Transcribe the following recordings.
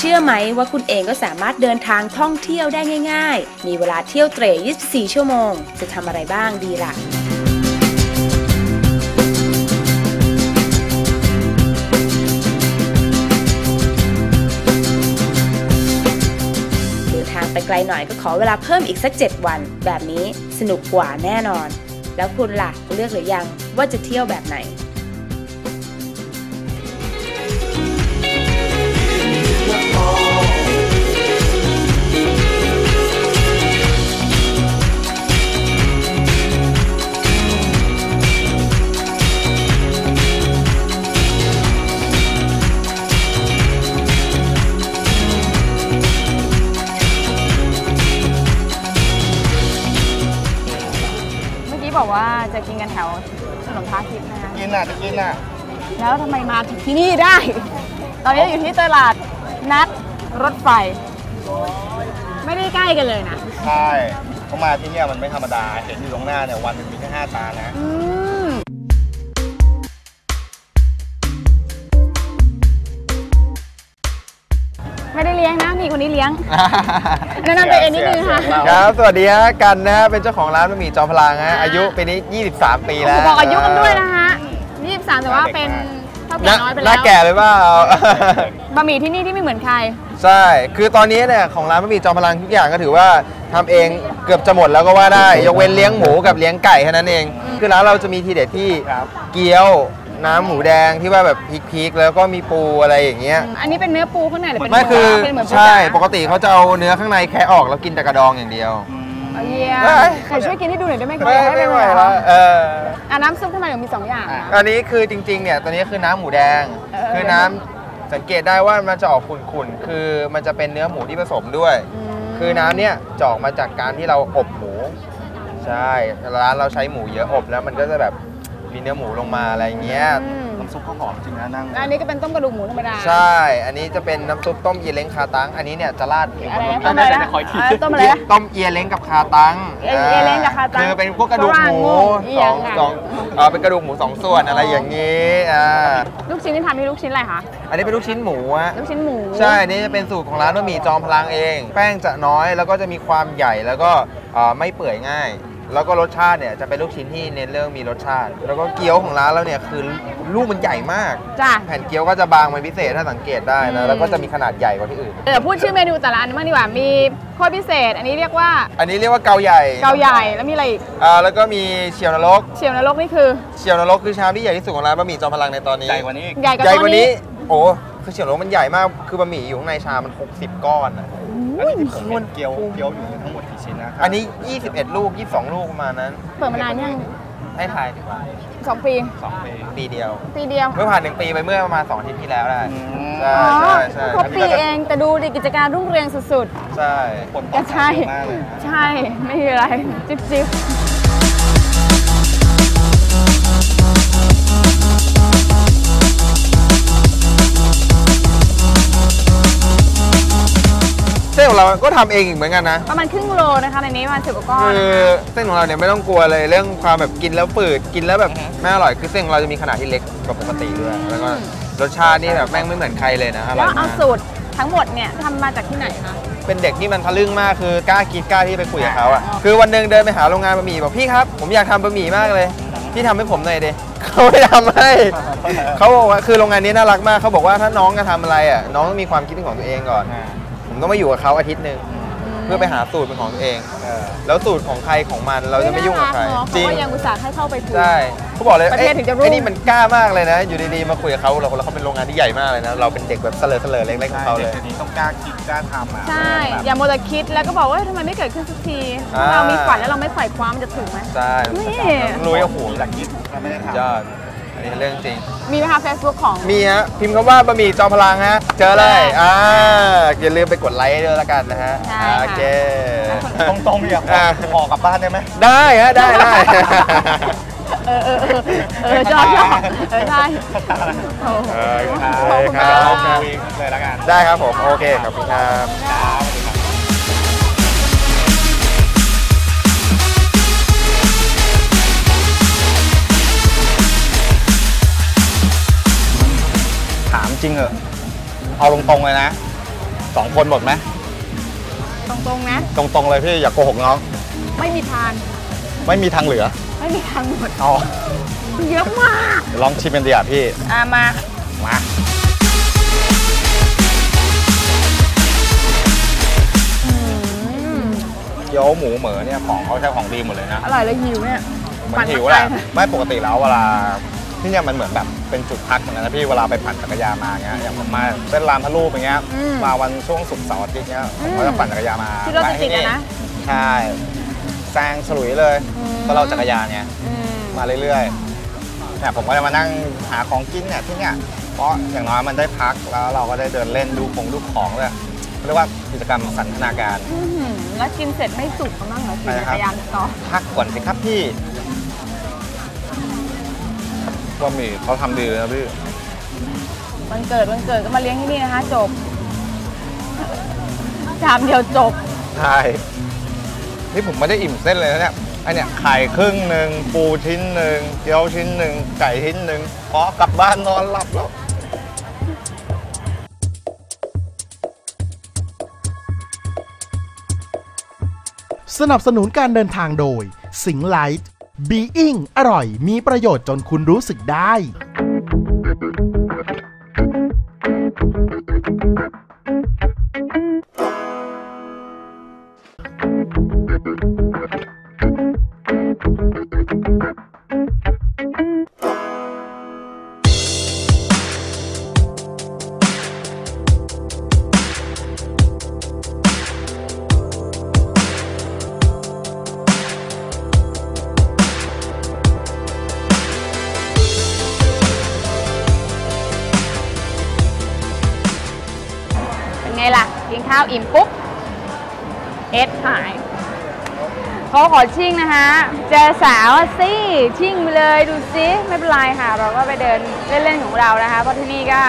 เชื่อไหมว่าคุณเองก็สามารถเดินทางท่องเที่ยวได้ง่าย ๆ มีเวลาเที่ยวเตร่24 ชั่วโมง จะทำอะไรบ้างดีล่ะเดินทางไปไกลหน่อยก็ขอเวลาเพิ่มอีกสัก 7 วัน แบบนี้สนุกกว่าแน่นอน แล้วคุณล่ะเลือกหรือยังว่าจะเที่ยวแบบไหน วถนนพระอาทิตย์นะคะกินอะจะกินอะ แล้วทำไมมาถึงที่นี่ได้ ตอนนี้อยู่ที่ตลาดนัดรถไฟ ไม่ได้ใกล้กันเลยนะ ใช่เขามาที่เนี่ยมันไม่ธรรมดา เห็นอยู่ตรงหน้าเนี่ยวันหนึงมีแค่ห้าตานะ อืมไม่ ได้เลี้ยงนะนี่คนนี้เลี้ยงแนะนำตัวเองนิดนึงค่ะเสียงเราครับ สวัสดีฮะกันนะฮะเป็นเจ้าของร้านบะหมี่จอมพลังฮะอายุปีนี้ 23 ปีโอ้แล้โหวบอกอายุกันด้วยนะคะ23 แต่ว่าเป็นเท่าหแก่น้าน้อยไปหแล้น้าวแก่เลยเปล่าบะหมี่ที่นี่ที่ไม่เหมือนใคร ใช่ คือตอนนี้เนี่ยของร้านบะหมี่จอมพลังทุกอย่างก็ถือว่าทำเองเกือบจะหมดแล้วก็ว่าได้ ยกเว้นเลี้ยงหมูกับเลี้ยงไก่แค่นั้นเอง คือร้านเราจะมีทีเด็ดที่ครับเกี๊ยว น้ำหมูแดงที่ว่าแบบพริกๆแล้วก็มีปูอะไรอย่างเงี้ย อันนี้เป็นเนื้อปูข้างในหรือเป็นไม่คือ เป็นเหมือนปูใช่จ๋าปกติเขาจะเอาเนื้อข้างในแค่ออกแล้วกินแต่กระดองอย่างเดียว เอาเยี่ยมเอ้ยใครช่วยกินให้ดูหน่อยได้ไหมคะไม่อยากให้ไม่เป็นไหวแบบแล้วเออ อะน้ำซุปทำไมถึงมีสองอย่างนะอันนี้คือจริงๆ เนี่ยตัวนี้คือน้ำหมูแดง เออ คือน้ำสังเกตได้ว่ามันจะออกขุ่นๆ คือมันจะเป็นเนื้อหมูที่ผสมด้วย มคือน้ำเนี่ยจะออกมาจากการที่เราอบหมู ใช่ร้านเราใช้หมูเยอะอบแล้วมันก็จะแบบ มีเนื้อหมูลงมาอะไรเงี้ย อืมน้ำซุปเขาหอมจริงนะนั่งอันนี้ก็เป็นต้มกระดูกหมูธรรมดา ใช่ อันนี้จะเป็นน้ำซุปต้มเอียเล้งคาตัง อันนี้เนี่ยจะราดอะไรนะต้มอะไรนะอะต้มอะไรนะ ต้มเอียเล้งกับคาตังเอียเอียเล้งกับคาตังคือเป็นพวกกระดูกหมูฝรั่งงงเอีสยองงอะ สองเออเป็นกระดูกหมูสองส่วนอะไรอย่างนี้อ่าลูกชิ้นที่ทำนี่ลูกชิ้นอะไรคะอันนี้เป็นลูกชิ้นหมูฮะลูกชิ้นหมู ใช่ อันนี้จะเป็นสูตรของร้านบะหมี่จอมพลังเอง แป้งจะน้อยแล้วก็จะมีความใหญ่แล้วก็เอ่อไม่เปื่อยง่าย แล้วก็รสชาติเนี่ยจะเป็นลูกชิ้นที่เน้นเรื่องมีรสชาติ แล้วก็เกี๊ยวของร้านเราเนี่ยคือลูกมันใหญ่มาก จ้ะ แผ่นเกี๊ยวก็จะบางเป็นพิเศษถ้าสังเกตได้อืนะม แล้วก็จะมีขนาดใหญ่กว่าที่อื่น เดี๋ยวพูดชื่อเมนูแต่ละอันบ้างดีกว่า มีโคตรพิเศษ อันนี้เรียกว่าอันนี้เรียกว่าเกาใหญ่เกาใหญ่ แล้วมีอะไรอีกอ่าแล้วก็มีเฉียวนรก เฉียวนรกนี่คือ เฉียวนรกคือชามที่ใหญ่ที่สุดของร้านบะหมี่จอมพลังในตอนนี้ใหญ่กว่านี้อีก ใหญ่กว่าใหญ่ตัวกว่านี้นี้ โอ้คือเฉียวนรกมันใหญ่มากคือบะหมี่อยู่ข้างในชามมัน 60 ก้อนอะ อันนี้ที่ผมเห็นเกี๊ยวเกี๊ยวอยู่ทั้งหมดกี่ชิ้นนะอันนี้ 21 ลูก 22 ลูกประมาณนั้นเปิดมานานยังให้ทายดีกว่าสองปี สองปีปีเดียว ปีเดียว เมื่อผ่านหนึ่งปีไปเมื่อประมาณ2อาทิตย์ที่แล้วได้อืมใช่อ๋อใช่ใช่ครบปีเองแต่ดูดิกิจการรุ่งเรืองสุดใช่คนๆตก็อบใช่รับเยอะมากเลยนะ ใช่ ไม่มีอะไร จิ๊บจิ๊บ ของเราก็ทำเองอีกเหมือนกันนะ ประมาณครึ่งโลนะคะในนี้ประมาณสิบกว่าก้อนคือเส้นของเราเนี่ยไม่ต้องกลัวเลยเรื่องความแบบกินแล้วฝืดกินแล้วแบบไม่อร่อยคือเส้นของเราจะมีขนาดที่เล็กกว่าปกติด้วย แล้วก็รสชาตินี่แบบแม่งไม่เหมือนใครเลยนะอร่แล้อวยเอามากสูตรทั้งหมดเนี่ยทำมาจากที่ไหนคะ เป็นเด็กที่มันทะลึ่งมากคือกล้าคิดกล้าที่ไปคุยกับเขาอะอ๋อคือวันหนึ่งเดินไปหาโรงงานบะหมี่บอกพี่ครับผมอยากทำบะหมี่มากเลยพี่ทำให้ผมหน่อยดิเขาไม่ทำให้เขาบอกว่าคือโรงงานนี้น่ารักมากเขาบอกว่าถ้าน้องจะทำอะไรอะน้องต้องมีความคิดเป็นของตัวเองก่อน อ่าผม ต้องมาอยู่กับเขาอาทิตย์หนึ่งเพื่อไปหาสูตรเป็นของตัวเองเออแล้วสูตรของใครของมันเราจะไม่ยุ่งกับใครจจริริงงเขาก็ยังอุตส่าห์ให้เข้าไปคุยใช่เขาบอกเลยประเทศอ้ยถึงจะรุ่งไอ้นี่มันกล้ามากเลยนะ อยู่ดีๆมาคุยกับเขาเราแล้วเขาเป็นโรงงานที่ใหญ่มากเลยนะ เราเป็นเด็กแบบเสลอเสลอๆเล็กๆของเขาเด็เลกยเดี๋ยวนี้ต้องกล้าคิดกล้าทำอะใช่แบบอย่ามัวแต่คิดแล้วก็บอกว่าเฮ้ยทำไมไม่เกิดขึ้นสักทีอ่าเรามีฝันแล้วเราไม่ฝ่ายคว้ามันจะถึงไหมใช่นี่รู้โอ้โหมีหลักคิดเราไม่ได้ทำย อดอันนี้เรื่องจริง มีไหมคะเฟซบุ๊กของ มีฮะ พิมพ์คำว่าบะหมี่จอมพลังฮะ เจอเลยอ่าอย่าลืมไปกดไลค์ด้วยละกันนะฮะใช่ค่ะ โอเค ตรงๆอยากอ่าขอกลับบ้านได้ไหม ได้ฮะ ได้ได้ เออเออเออเออจอดจอดเออใช่โอ้โห เออขอบคุณครัมากบเราคุยเลยแล้วกัน ได้ครับผม โอเค ขอบคุณครับ ครับสวัสดีครับ จริงเหรอะเอาตรงๆเลยนะสองคนหมดไหมตรงๆนะ ตรงๆเลยพี่อย่าโกหกน้อง ไม่มีทาง ไม่มีทางเหลือ ไม่มีทางหมดเอาเยอะมากเดี๋ยวลองชิมกันดีอะพี่ อะมา มาเกี๊ยวหมูเหมือเนี่ยของเขาใช้ของดีหมดเลยนะ อร่อยเลยหิวเนี่ยเหมันหิวแหละไม่ปกติแล้วเวลา ที่เนี่ยมันเหมือนแบบเป็นจุดพักเหมือนกันนะพี่เวลาไปปั่นจักรยานมาเงี้ยอย่างผมมาเส้นรามพระลูกอย่างเงี้ยอืมมาวันช่วงศุกร์เสาร์อาทิตย์เงี้ยผมก็จะปั่นจักรยานมาที่รถติดๆอะนะ ใช่แซงฉลุยเลยอืมก็เราจักรยานเนี่ย อืม มาเรื่อยๆเนี่ยผมก็จะมานั่งหาของกินเนี่ยที่เนี่ย เพราะอย่างน้อยมันได้พักแล้วเราก็ได้เดินเล่นดูของดูของเลยเรียกว่ากิจกรรมสันทนาการ อื้อหือแล้วกินเสร็จไม่สุกกันบ้างเหรอขี่อะไรจันะครับ กรยานต่อพักก่อนสิครับพี่ ว่ามีเขาทำดีเลยนะพี่ วันเกิดวันเกิดก็มาเลี้ยงที่นี่นะคะ จบ ชามเดียวจบ ใช่ นี่ผมไม่ได้อิ่มเส้นเลยนะเนี่ยไอเนี่ยไข่ครึ่งหนึ่งปูชิ้นหนึ่งเกี๊ยวชิ้นหนึ่งไก่ชิ้นหนึ่งพอกลับบ้านนอนหลับแล้ว สนับสนุนการเดินทางโดย สิงไลท์ บีอิงอร่อย มีประโยชน์จนคุณรู้สึกได้ ข้าวอิ่มปุ๊บเอสหายเขาขอชิ่งนะคะเจอสาวสิชิ่งไปเลยดูซิไม่เป็นไรค่ะ เราก็ไปเดินเล่นๆของเรานะคะเพราะที่นี่ก็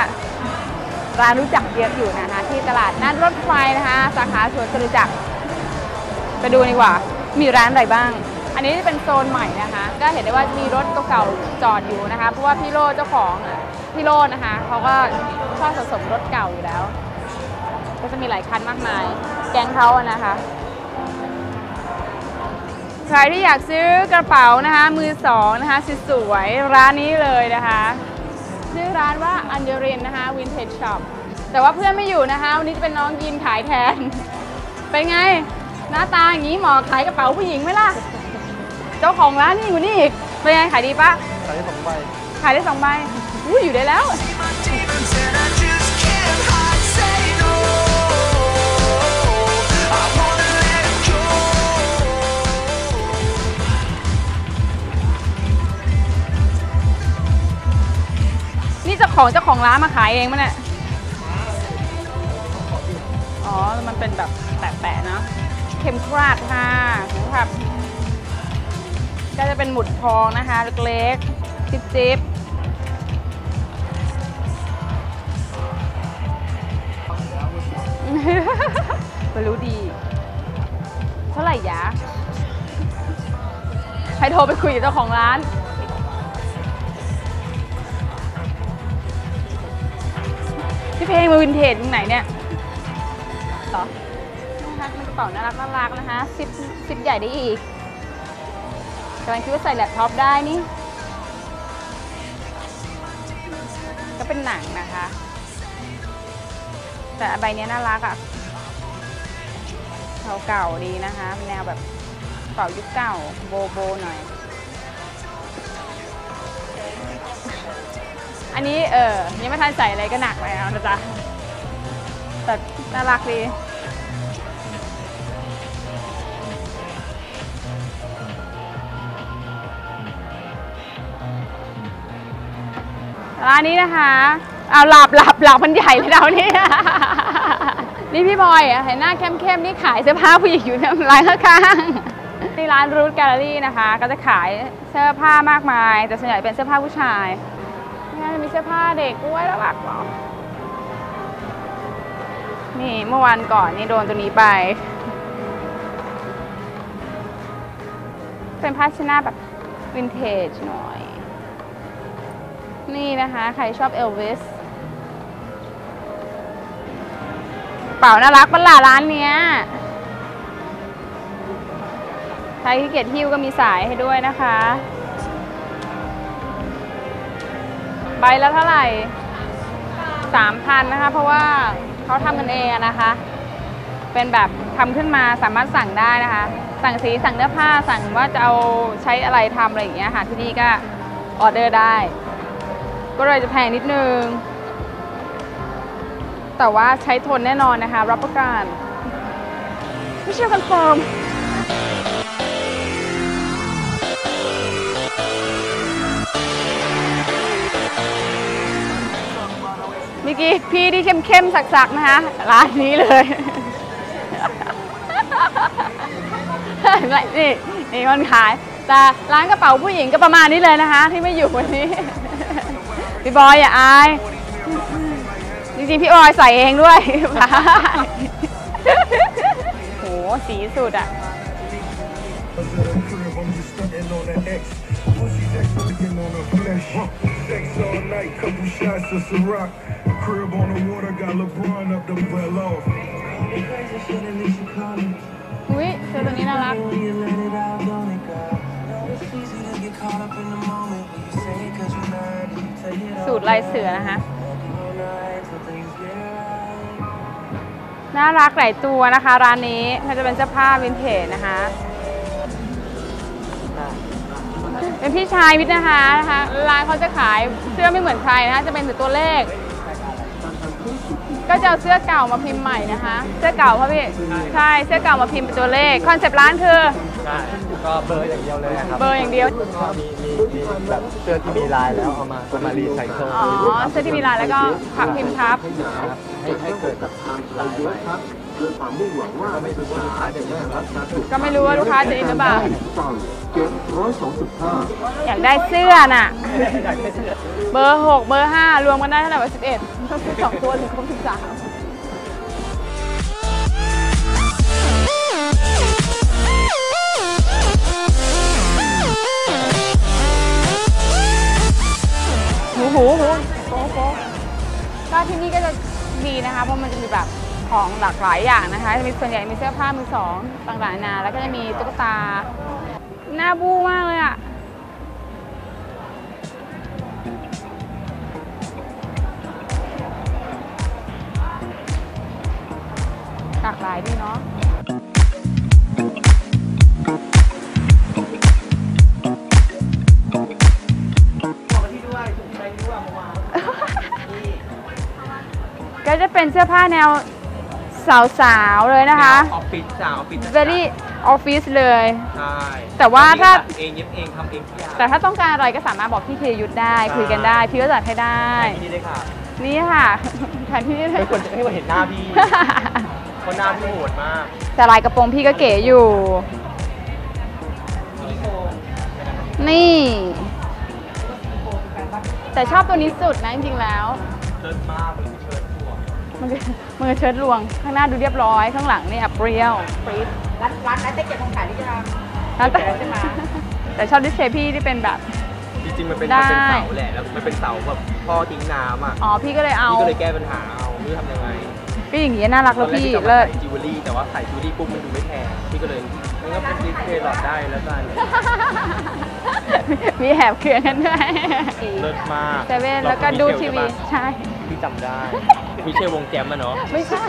ร้านรู้จักเยอะอยู่นะคะ ที่ตลาดนัดรถไฟนะคะ สาขาสวนจตุจักรไปดูดีกว่า มีร้านอะไรบ้าง อันนี้จะเป็นโซนใหม่นะคะ ก็เห็นได้ว่ามีรถเก่าๆจอดอยู่นะคะ เพราะว่าพี่โรเจ้าของพี่โรนะคะเขาก็ชอบสะสมรถเก่าอยู่แล้ว จะมีหลายคันมากมาย แก๊งเขาอะนะคะ ใครที่อยากซื้อกระเป๋านะคะมือสองนะคะสวยๆร้านนี้เลยนะคะชื่อร้านว่าอันเดรินนะคะวินเทจช็อปแต่ว่าเพื่อนไม่อยู่นะคะวันนี้จะเป็นน้องยินขายแทน เป็นไง หน้าตาอย่างนี้เหมาะขายกระเป๋าผู้หญิงไหมล่ะ เจ้าของร้านนี่อยู่นี่อีกเป็นไงขายดีปะใช้สองใบขายได้สองใบอุ้ยอยู่ได้แล้ว เจ้าของเจ้าของร้านมาขายเองมั้ยเนี่ย อ๋อ มันเป็นแบบแปะๆเนอะเข็มกราดค่ะเข็มกราดก็จะเป็นหมุดทองนะคะ เล็กๆ จิ๊บๆไม่รู้ดี เท่าไหร่ยะใครโทรไปคุยกับเจ้าของร้าน พี่เพลงมาวินเทจตรงไหนเนี่ยเหรอนะคะเป็นกระเป๋าน่ารักน่ารักนะคะซิปซิปใหญ่ได้อีกกำลังคิดว่าใส่แล็ปท็อปได้นี่ ก็เป็นหนังนะคะ แต่ใบเนี้ยน่ารักอะ่ะเก่าๆดีนะคะ แนวแบบกระเป๋ายุคเก่าโบโบหน่อย อันนี้เออยังไม่ทันใส่อะไรก็หนักแล้วนะจ๊ะแต่น่ารักดีร้านนี้นะคะเอาหลับหลับหลับมันใหญ่เลยเรานี่นี่พี่บอยเห็นหน้าเข้มๆนี่ขายเสื้อผ้าผู้หญิงอยู่ในร้านข้างๆที่ร้านรูทแกลเลอรี่นะคะ ก็จะขายเสื้อผ้ามากมาย แต่ส่วนใหญ่เป็นเสื้อผ้าผู้ชาย เสื้อผ้าเด็กด้วยแล้วหลักเหรอนี่เมื่อวันก่อนนี่โดนตัวนี้ไป เป็นผ้าชนะแบบวินเทจหน่อย นี่นะคะ ใครชอบเอลวิสเป๋าน่ารักปะล่ะร้านเนี้ยใครที่เกียจหิ้วก็มีสายให้ด้วยนะคะ ใบละเท่าไหร่สามพันนะคะ เพราะว่าเขาทำกันเองนะคะ เป็นแบบทำขึ้นมาสามารถสั่งได้นะคะ สั่งสีสั่งเนื้อผ้าสั่งว่าจะเอาใช้อะไรทำอะไรอย่างเงี้ยค่ะที่นี่ก็ออเดอร์ได้ ก็เลยจะแพงนิดนึง แต่ว่าใช้ทนแน่นอนนะคะ รับประกันไม่เชื่อคอนเฟิร์ม กี้พี่ที่เข้มๆสักๆนะคะร้านนี้เลยนี่นี่คนขาย แต่ร้านกระเป๋าผู้หญิงก็ประมาณนี้เลยนะคะ ที่ไม่อยู่วันนี้พี่บอยอย่าอายจริงๆพี่บอยใส่เองด้วยโหสีสุดอะ crib on the water, got LeBron up the well off. อุ้ยเสื้อตัวนี้น่ารัก สูตรลายเสือนะคะ น่ารักหลายตัวนะคะ ร้านนี้มันจะเป็นเสื้อผ้าวินเทจนะคะ เป็นพี่ชายวิทย์นะคะนะคะ ร้านเขาจะขายเสื้อไม่เหมือนใครนะคะ จะเป็นแต่ตัวเลข ก็จะเอาเสื้อเก่ามาพิมพ์ใหม่นะคะ เสื้อเก่าพ่อพี่ ใช่ เสื้อเก่ามาพิมพ์เป็นตัวเลข คอนเซปต์ร้านคือ ใช่ก็เบอร์อย่างเดียวเลยครับเบอร์อย่างเดียว ก็มีมีมีแบบเสื้อที่มีลายแล้วเอามาเอามารีไซเคิลอ๋อ เสื้อที่มีลายแล้วก็พับพิมพ์ครับให้ให้เกิดแบบลายใหม่ก็ไม่รู้ว่าลูกค้าจะอินหรือเปล่า อยากได้เสื้อน่ะ เบอร์ 6 เบอร์ 5 รวมกันได้เท่าไหร่วะ11 ครบสองตัวหรือครบสิบสามหูหูหูโป๊ะโก็ที่นี่ก็จะดีนะคะ เพราะมันจะมีแบบของหลากหลายอย่างนะคะมีส่วนใหญ่มีเสื้อผ้ามือสองต่างๆนานาแล้วก็จะมีตุ๊กตาหน้าบู้มากเลยอะ หลากหลายดีเนาะก็จะเป็นเสื้อผ้าแนวสาวๆเลยนะคะ ออฟฟิศสาวออฟฟิศ very office เลย ใช่แต่ว่าถ้าตัดเองเย็บเองทำเองทุกอย่างแต่ถ้าต้องการอะไรก็สามารถบอกพี่ธีรยุทธได้คุยกันได้ พี่ก็จัดให้ได้ที่นี่เลยค่ะ นี่ค่ะแทนที่นี่ไม่ควรจะให้คนเห็นหน้าพี่ เพราะหน้าพี่โหดมากแต่ลายกระโปรงพี่ก็เก๋อยู่ นี่ แต่ชอบตัวนี้สุดนะจริงๆแล้วเลิศมากเลยเชิญทั่วมันคือมือเชิ้ตลวง ข้างหน้าดูเรียบร้อย ข้างหลังเนี่ยเปรี้ยวปรี๊ดร้านร้านนั้นได้เก็บของขายที่จะทแล้วแต่แต่ชอบดิสเพย์พี่ที่เป็นแบบ จริงๆมันเป็นได้ มันเป็นเสาแหละแล้วมันเป็นเสาแบบพ่อทิ้งน้ำอะอ๋อพี่ก็เลยเอา พี่ก็เลยแก้ปัญหาเอาไม่รู้ทำยังไง พี่อย่างงี้น่ารักตอแล้นวแรกพี่พี่จะมาเลิศใส่จิวเวลรี่แต่ว่าใส่จิวเวลรี่ปุ๊บมันดูไม่แพงพี่ก็เลยมันก็เป็นดิสเพย์หลอดได้แล้วกันมีแอบเคืองกันด้วยเลิศมากเซเว่นแล้วก็ดูทีวีใช่พี่จำได้พี่เชลวงแจมอะเนาะไม่ใช่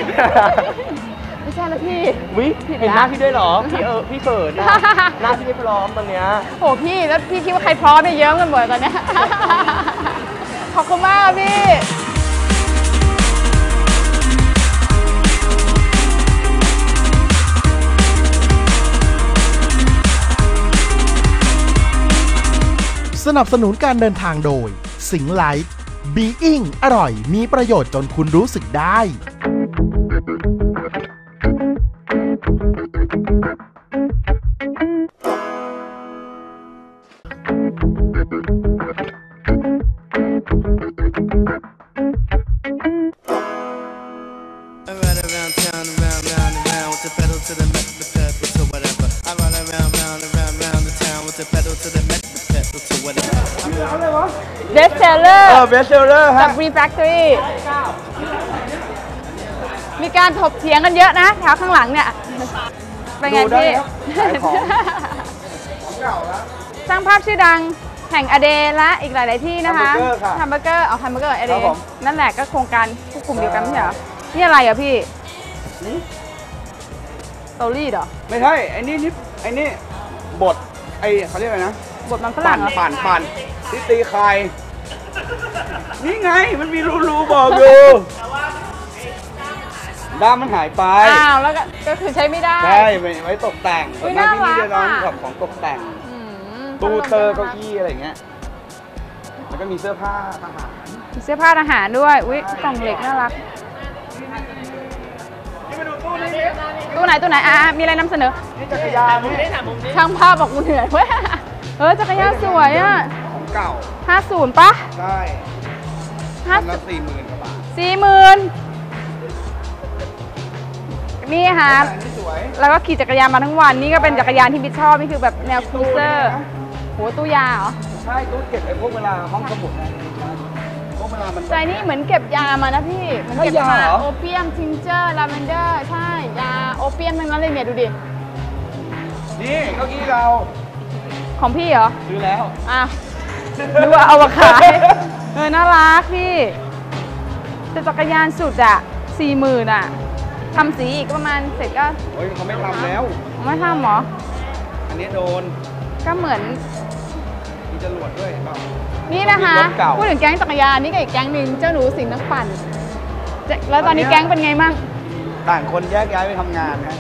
ไม่ใช่แล้วพี่วิผิดเห็นละหน้าพี่ด้วยเหรอพี่เออพี่เขินอะหน้าพี่ไม่พร้อมตอนเนี้ยโหพี่แล้วพี่คิดว่าใครพร้อมเนี่ยเยิ้มกันหมดตอนเนี้ยขอบคุณมากค่ะพี่ สนับสนุนการเดินทางโดย สิงไลท์บีอิงอร่อยมีประโยชน์จนคุณรู้สึกได้ สเซลเลอร์เบสเซลเลอร์กัฮะบรีแฟคทอรี่มีการถกเถียงกันเยอะนะแถวข้างหลังเนี่ย เป็นไงดูได้พี่ ครับขายของ สร้างภาพชื่อดังแห่งอเดและอีกหลาย ๆ ที่นะคะแฮมเบอร์เกอร์ค่ะแฮมเบอร์เกอร์เอาแฮมเบอร์เกอร์อเดครับผม นั่นแหละก็โครงการควบคุมเดียวกันไม่ใช่เหรอนี่อะไรอะพี่โตลี่เหรอไม่ใช่ไอ้นี่นี่ไอ้นี่บดไอ้เขาเรียกอะไรนะบทมันฝรั่ปั่งนเหรอปั่นปั่นที่ตีไข่ นี่ไงมันมีรูรูบอกอยู่ด้ามมันหายไป อ้าวแล้วก็ก็คือใช้ไม่ได้ ใช่ไว้ไว้ตกแต่งอุ๊ยส่วนมากที่นี่น่ารัจะกร้านอะ กับของตกแต่ง อืมตู้เตอร์เก้าอี้อะไรอย่างเงี้ย แล้วก็มีเสื้อผ้าทหารมีเสื้อผ้าทหารด้วย อุ้ยกล่องเหล็กน่ารักตู้ไหนตู้ไหนอะมีอะไรนำเสนอ นี่จักรยานนี่ช่างภาพบอกกูเหนื่อยเว้ยเออจักรยานสวยอะของ เก่า 50ปะใช่ห้าคันละสี่หมื่นกว่าบาทสี่หมื่นนี่ค่ะแต่นี่สวยแล้วก็ขี่จักรยานมาทั้งวัน นี่ก็เป็นจักรยานที่บิ๊กชอบ นี่คือแบบแนวครูเซอร์โหตู้ยาเหรอ ใช่ตู้เก็บไอ้พวกเวลาห้องสมุดนะพวกเวลามัน ใจนี่เหมือนเก็บยามานะพี่เหมือนเก็บใช่ยาเหรอ โอเปียมทิงเจอร์ลาเวนเดอร์ใช่ ยาโอเปียมทั้งนั้นเลยเนี่ยดูดิ นี่เก้าอี้เราของพี่เหรอ ซื้อแล้ว อะ ดูว่าเอามาขายเออน่ารักพี่แต่จักรยานสุดอะสี่หมื่นอะทำสีอีกประมาณเสร็จก็โอ้ยเขาไม่ทำแล้ว ไม่ทำเหรอ อันนี้โดน ก็เหมือนมีจรวดด้วยเห็นเปล่า นี่นะคะรถเก่า พูดถึงแก๊งจักรยานนี่ก็อีกแก๊งหนึ่งเจ้าหนูสิงห์นักปั่นจะแล้วตอนนี้แก๊งเป็นไงมั่งต่างคนแยกย้ายไปทำงานนะ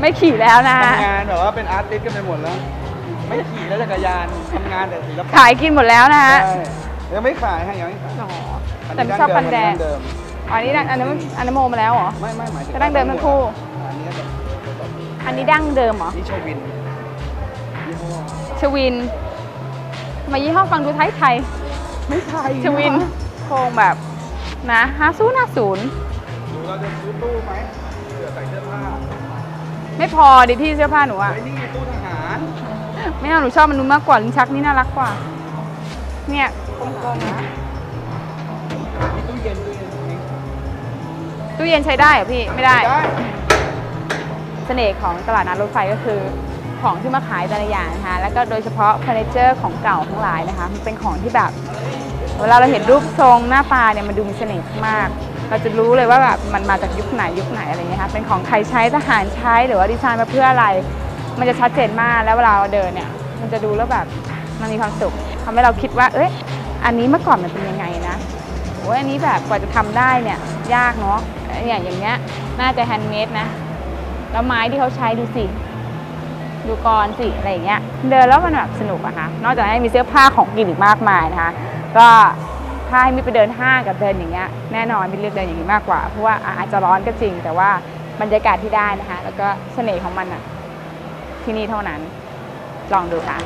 ไม่ขี่แล้วนะทำงานแบบว่าเป็นอาร์ติสต์กันไปหมดแล้ว ไม่ขี่แล้วจักรยานทำงานแต่ศิลปะขายกินหมดแล้วนะฮะใช่ยังไม่ขายให้ยังไม่ขายอ๋ออันแต่นี้ไม่ชอบปันแดงเดิมอ๋ออันนี้ดังอันนั้นอันนั้นโมมาแล้วเหรอ ไม่ไม่หมายถึงก็ดั้งเดิมทั้งคู่ อันนี้แบบอันนี้ดั้งเดิมเหรอ นี่โชวินยี่ห้อชวินทำไมายี่ห้อฟังดูไทยไทยไม่ไทยชวินโครงแบบนะห้าศูนย์ห้าศูนย์ดูเราจะซื้อตู้ไหมเผื่อใส่เสื้อผ้าไม่พอดิพี่เสื้อผ้าหนูอะไอ้นี่ไงตู้ทหาร ไม่เอาหนูชอบมันนู้นมากกว่าลิ้นชักนี่น่ารักกว่า เนี่ยกลมๆนะมีตู้เย็นตู้เย็นนี่ตู้เย็นใช้ได้เหรอพี่ไม่ได้ได้ เสน่ห์ของตลาดนัดรถไฟก็คือของที่มาขายแต่ละอย่างนะคะแล้วก็โดยเฉพาะเฟอร์นิเจอร์ของเก่าทั้งหลายนะคะมันเป็นของที่แบบ เวลาเราเห็นรูปทรงหน้าตาเนี่ยมันดูมีเสน่ห์มาก เราจะรู้เลยว่าแบบมันมาจากยุคไหนยุคไหนอะไรเงี้ยค่ะเป็นของใครใช้ทหารใช้หรือว่าดีไซน์มาเพื่ออะไร มันจะชัดเจนมากแล้วเวลาเราเดินเนี่ยมันจะดูแล้วแบบมันมีความสุขทำให้เราคิดว่า เอ้ยอันนี้เมื่อก่อนมันเป็นยังไงนะโอ้ยอันนี้แบบกว่าจะทำได้เนี่ยยากเนาะอย่างอย่างเงี้ยน่าจะแฮนด์เมดนะแล้วไม้ที่เขาใช้ดูสิดูกรสิอะไรอย่างเงี้ยเดินแล้วมันแบบสนุกอะคะนอกจากให้มีเสื้อผ้าของกินอีกมากมายนะคะ ก็ถ้าให้มิไปเดินห้างกับเดินอย่างเงี้ยแน่นอนมิเลือกเดินอย่างนี้มากกว่าเพราะว่าอะอาจจะร้อนก็จริง แต่ว่าบรรยากาศที่ได้นะคะ แล้วก็เสน่ห์ของมันอะ ที่นี่เท่านั้น ลองดูค่ะ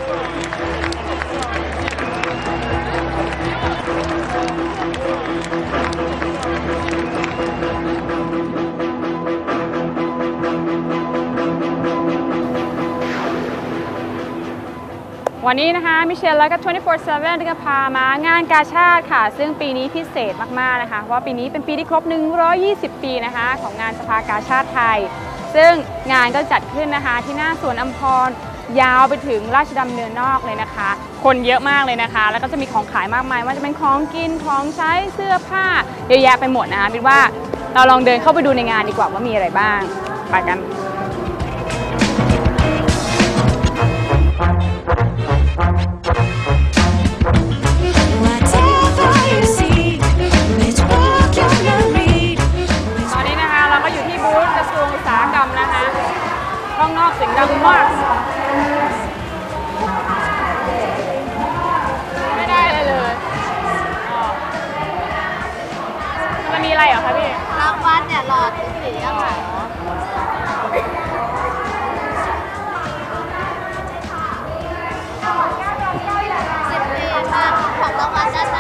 วันนี้นะคะมิเชลแล้วก็ 24/7ก็พามางานกาชาติค่ะ ซึ่งปีนี้พิเศษมากๆนะคะ เพราะปีนี้เป็นปีที่ครบ 120 ปีนะคะ ของงานสภากาชาติไทย ซึ่ง งานก็จัดขึ้นนะคะ ที่หน้าสวนอัมพรยาวไปถึงราชดำเนินนอกเลยนะคะ คนเยอะมากเลยนะคะ แล้วก็จะมีของขายมากมายว่าจะเป็นของกินของใช้เสื้อผ้าเยอะแยะไปหมดนะคะมิดว่าเราลองเดินเข้าไปดูในงานดีกว่าว่ามีอะไรบ้างไปกัน ดังมาก ไม่ได้เลยเลยอ๋อมันมีอะไรเหรอคะพี่ รางวัลเนี่ยหลอดสีอะค่ะ สิบปีค่ะของรางวัลด้าน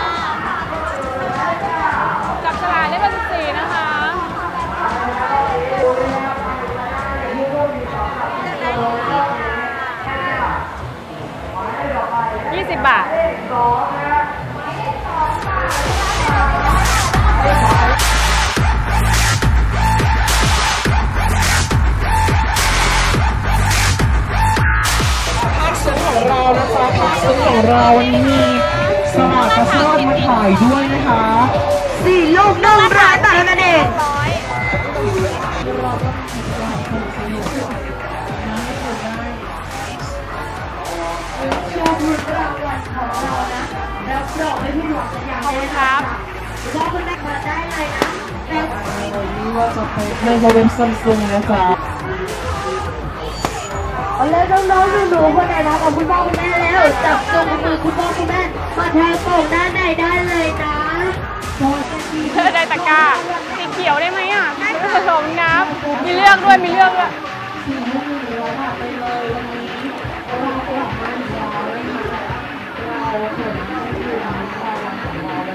บาทของเรานะคะภาพซื้ของเราวันนี้มีสลัดกระซอดมาถ่ายด้วยนะคะสี่ลูกหนึ่งร้อยบาทานั้นเอง เป็นไมโครเวฟซัมซุงนะคะเอาเลยน้องๆหนูๆคนไหนนะกับคุณพ่อคุณแม่แล้ว จับตรงมือคุณพ่อคุณแม่มาแทงโป่งด้านในได้เลยนะเธอได้ตะกร้าสีเขียวได้ไหมอะผสมน้ำมีเลือกด้วยมีเลือกด้วย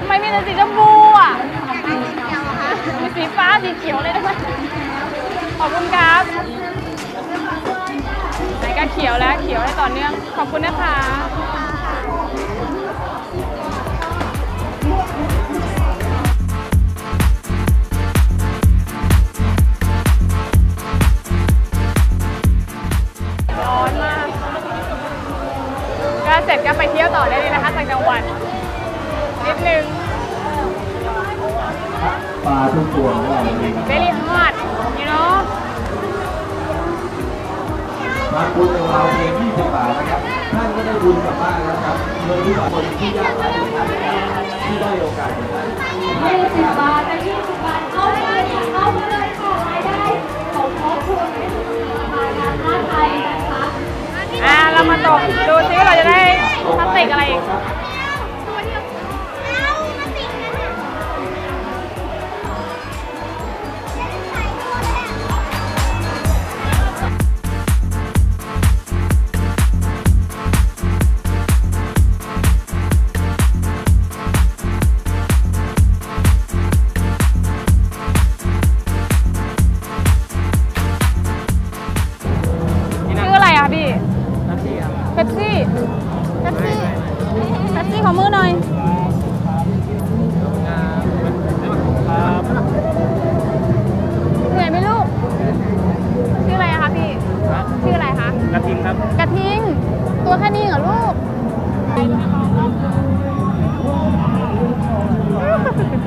ทำไมมีแต่สีชมพูอะมี สีฟ้าสีเขียวเลยได้ไหมขอบคุณครับไหนก็เขียวแล้วเขียวได้ต่อเนื่อง ขอบคุณนะคะร้อนมากก็เสร็จก็ไปเที่ยวต่อได้เลยนะคะต่างจังหวัดนิดนึง ปลาทุกตัวของเราเอง very hot you know ทางคุณของเราเพียง20บาทนะครับ ท่านก็ได้บุญกลับบ้านแล้วครับโดยที่คนที่ยากไร้ทุกท่านนะครับที่ได้โอกาสอย่างนั้นยี่สิบบาทนะยี่สิบบาทเข้ามาเลยเข้ามาเลยค่ะรายได้ของครอบครัวไม่ถึงประมาณงานหน้าไทยนะคะอ่าเรามาตกดูซิว่าเราจะได้พลาสติกอะไรอีก ครับกระทิง ตัวแค่นี้เหรอลูก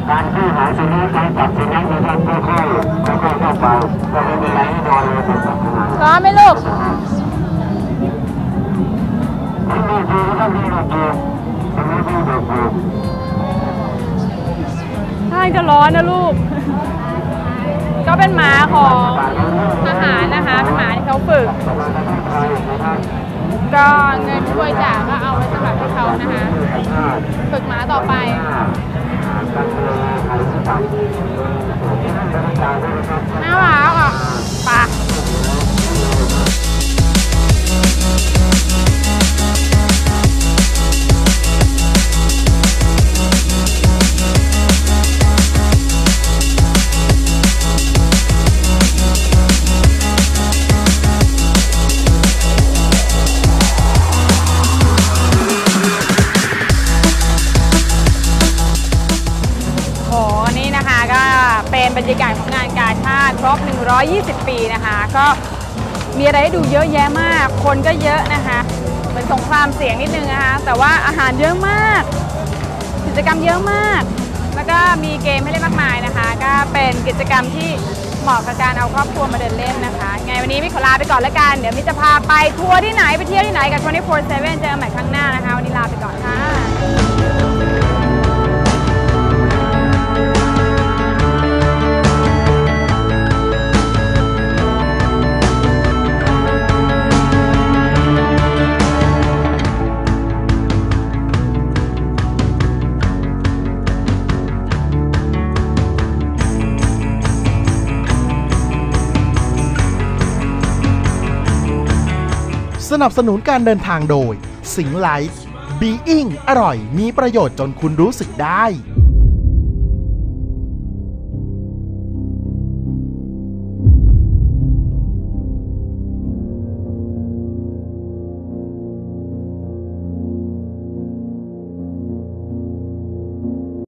การที่หาสุนัขการจับสุนัขนะครับค่อยๆค่อยๆเข้าไปก็ไม่มีอะไรให้นอนเลยครับพร้อมไหมลูกใช่จะร้อนนะลูก ก็เป็นหมาของทหารนะคะ เป็นหมาที่เขาฝึก ก็เงินช่วยจ่ายก็เอาไว้สำหรับให้เขานะคะฝึกหมาต่อไปน่ารักอะ 120 ปีนะคะ ก็มีอะไรให้ดูเยอะแยะมาก คนก็เยอะนะคะเป็นสงครามเสียงนิดนึงนะคะ แต่ว่าอาหารเยอะมาก กิจกรรมเยอะมาก แล้วก็มีเกมให้เล่นมากมายนะคะ ก็เป็นกิจกรรมที่เหมาะกับการเอาครอบครัวมาเดินเล่นนะคะ ไงวันนี้มิขอลาไปก่อนแล้วกัน เดี๋ยวมิจะพาไปทัวร์ที่ไหนไปเที่ยวที่ไหนกับ 24/7 เจอกันใหม่ครั้งหน้านะคะ วันนี้ลาไปก่อนค่ะ นับสนุนการเดินทางโดย สิงไลท์บีอิงอร่อยมีประโยชน์จนคุณรู้สึกได้